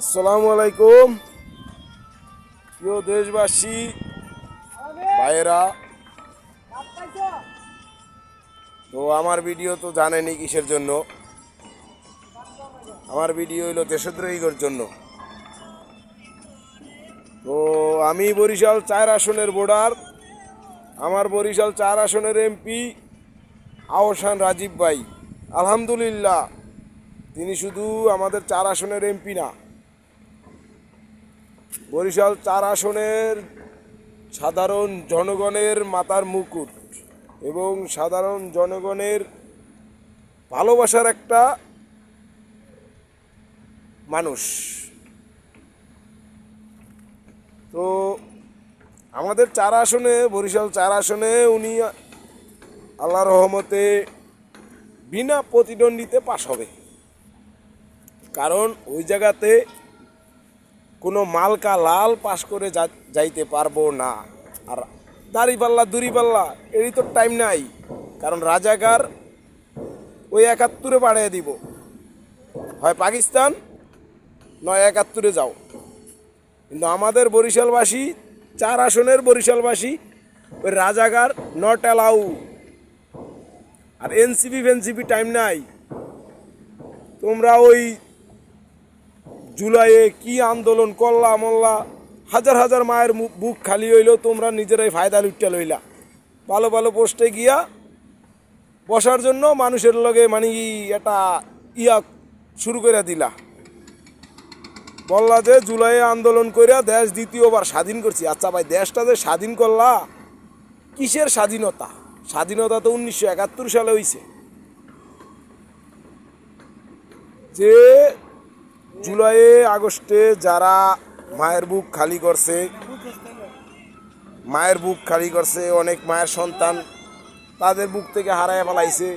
আসসালামু আলাইকুম। প্রিয় দেশবাসী, ভাইয়েরা, তো আমার ভিডিও তো জানেনি কিসের জন্য? আমার ভিডিও হইল দেশদ্রোহীর জন্য। তো আমি বরিশাল চার আসনের বোর্ডার আমার বরিশাল চার আসনের এমপি আহসান রাজীব ভাই। আলহামদুলিল্লাহ, তিনি শুধু আমাদের চার আসনের এমপি না বরিশাল চার আসনের সাধারণ জনগণের মাতার মুকুট এবং সাধারণ জনগণের ভালোবাসার একটা মানুষ। তো আমাদের চার আসনে, বরিশাল চার আসনে উনি আল্লাহ রহমতে বিনা প্রতিদ্বন্দ্বিতে পাশ হবে। কারণ ওই জায়গাতে কোনো মালকা লাল পাস করে যাইতে পারব না। আর দাড়িপাল্লা দুরিপাল্লা এরই তো টাইম নাই। কারণ রাজাকার ওই একাত্তরে বাড়িয়ে দিব। হয় পাকিস্তান, নয় একাত্তরে যাও। কিন্তু আমাদের বরিশালবাসী, চার আসনের বরিশালবাসী, ওই রাজাকার নট অ্যালাউ আর এনসিপি ফেনসিপি টাইম নাই। তোমরা ওই জুলাইয়ে কি আন্দোলন করলা মল্লা হাজার হাজার মায়ের বুক খালি হইল, তোমরা নিজেরাই ফায়দা লুটটা লইলা। ভালো ভালো পোস্টে গিয়া বসার জন্য মানুষের লগে মানে এটা ইয়া শুরু করে দিলা। বললা যে জুলাইয়ে আন্দোলন কইরা দেশ দ্বিতীয়বার স্বাধীন করছি। আচ্ছা ভাই, দেশটা যে স্বাধীন করলা, কিসের স্বাধীনতা? স্বাধীনতা তো উনিশশো একাত্তর সালে হইছে। যে জুলাইয়ে আগস্টে যারা মায়ের বুক খালি করছে, মায়ের বুক খালি করছে, অনেক মায়ের সন্তান তাদের বুক থেকে হারায় ফেলাইছে।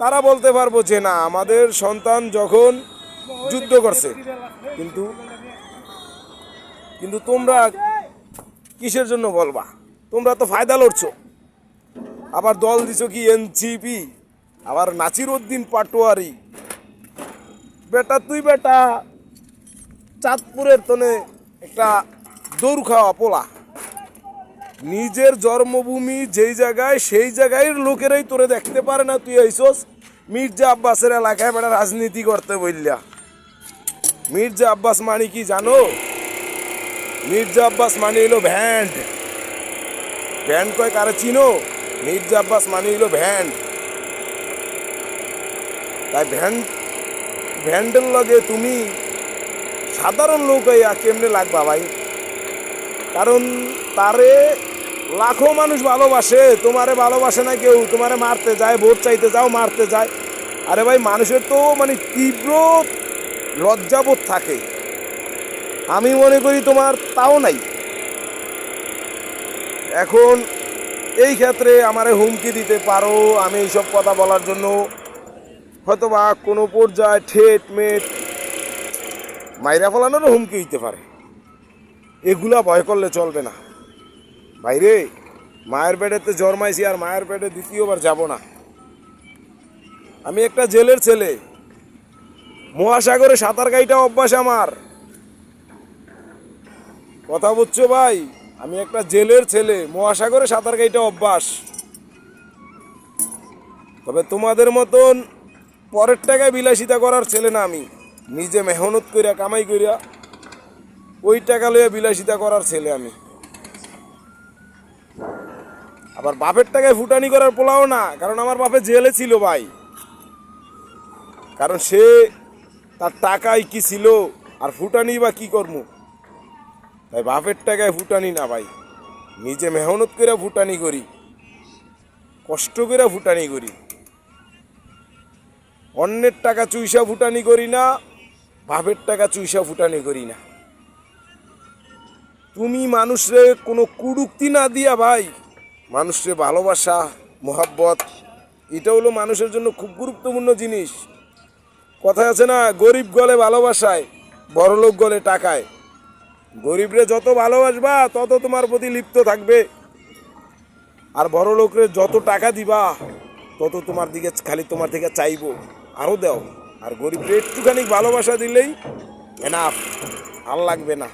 তারা বলতে পারব যে না, আমাদের সন্তান যখন যুদ্ধ করছে, কিন্তু কিন্তু তোমরা কিসের জন্য বলবা? তোমরা তো ফায়দা লড়ছো। আবার দল দিছো কি এনসিপি? আবার নাসির উদ্দিন পাটোয়ারি বেটা, তুই বেটা, চাঁদপুরের তনে একটা দৌড় খাওয়া পোলা। নিজের জন্মভূমি যেই জায়গায়, সেই জায়গায় লোকেরাই তোরে দেখতে পারে না, তুই আইসোস। মির্জা আব্বাসের এলাকায় বেটা রাজনীতি করতে বললা মির্জা আব্বাস মানে কি জানো? মির্জা আব্বাস মানে হইল ভ্যান্ড। ভ্যান্ড কয় কারে চিনো? মির্জা আব্বাস মানে হইল ভ্যান্ড। তাই ভ্যান্ড ভ্যান্ডেল লগে তুমি সাধারণ লোক হইয়া কেমনে লাগবা ভাই? কারণ তারে লাখো মানুষ ভালোবাসে, তোমারে ভালোবাসে না কেউ, তোমারে মারতে যায়, ভোট চাইতে যাও, মারতে যায়। আরে ভাই, মানুষের তো মানে তীব্র লজ্জাবোধ থাকে। আমি মনে করি তোমার তাও নাই। এখন এই ক্ষেত্রে আমারে হুমকি দিতে পারো আমি এইসব কথা বলার জন্য। হয়তো বা কোনো পর্যায়ে ঠেট মেট মাইরা ফলানোরও হুমকি হইতে পারে। এগুলা ভয় করলে চলবে না। ভাইরে, মায়ের পেটেতে জন্মাইছি আর মায়ের পেটে দ্বিতীয়বার যাব না। আমি একটা জেলের ছেলে। মহাসাগরে সাঁতার গাইটা অভ্যাস আমার। কথা বুঝছ ভাই? আমি একটা জেলের ছেলে, মহাসাগরে সাঁতার গাইটা অভ্যাস। তবে তোমাদের মতন পরের টাকায় বিলাসিতা করার ছেলে না আমি। নিজে মেহনত করিয়া, কামাই করিয়া ওই টাকা লইয়া বিলাসিতা করার ছেলে আমি। আবার বাপের টাকায় ফুটানি করার পোলাও না, কারণ আমার বাপে জেলে ছিল ভাই। কারণ সে তার টাকাই কি ছিল আর ফুটানি বা কি কর্ম? তাই বাপের টাকায় ফুটানি না ভাই। নিজে মেহনত করে ফুটানি করি, কষ্ট করে ফুটানি করি। অন্যের টাকা চুইসা ফুটানি করি না, বাপের টাকা চুইসা ফুটানি করি না। তুমি মানুষরে কোনো কুড়ুক্তি না দিয়া ভাই, মানুষরে ভালোবাসা, মোহাব্বত, এটা হলো মানুষের জন্য খুব গুরুত্বপূর্ণ জিনিস। কথা আছে না, গরিব গলে ভালোবাসায়, বড়লোক গলে টাকায়। গরিবরে যত ভালোবাসবা, তত তোমার প্রতি লিপ্ত থাকবে। আর বড় লোকরে যত টাকা দিবা, তত তোমার দিকে, খালি তোমার থেকে চাইব। আরও দাও। আর গরিবকে একটুখানি ভালোবাসা দিলেই এনাফ আর লাগবে না।